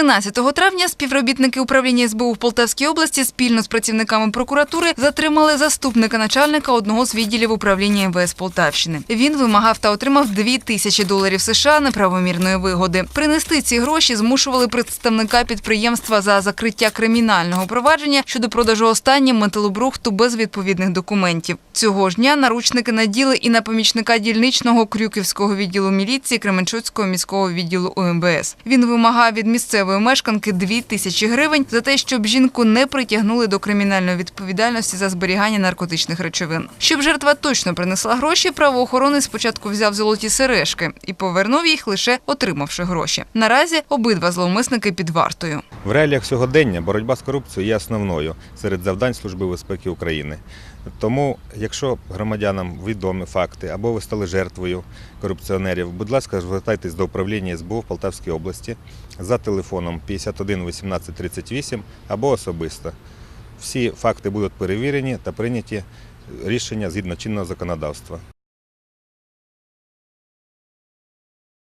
13 травня співробітники управління СБУ в Полтавській області спільно з працівниками прокуратури затримали заступника начальника одного з відділів управління МВС Полтавщини. Він вимагав та отримав 2 тисячі доларів США неправомірної вигоди. Принести ці гроші змушували представника підприємства за закриття кримінального провадження щодо продажу останнім металобрухту без відповідних документів. Цього ж дня наручники наділи і на помічника дільничного Крюківського відділу міліції Кременчуцького міського відділу УМБС. Він вимагав від місцевої мешканки 2 тисячі гривень за те, щоб жінку не притягнули до кримінальної відповідальності за зберігання наркотичних речовин. Щоб жертва точно принесла гроші, правоохоронець спочатку взяв золоті сережки і повернув їх лише отримавши гроші. Наразі обидва зловмисники під вартою. В реаліях сьогодення боротьба з корупцією є основною серед завдань Служби безпеки України. Тому, якщо громадянам відомі факти або ви стали жертвою корупціонерів, будь ласка, звертайтесь до управління СБУ в Полтавській області за телефоном 51 18 38 або особисто. Всі факти будуть перевірені та прийняті рішення згідно чинного законодавства.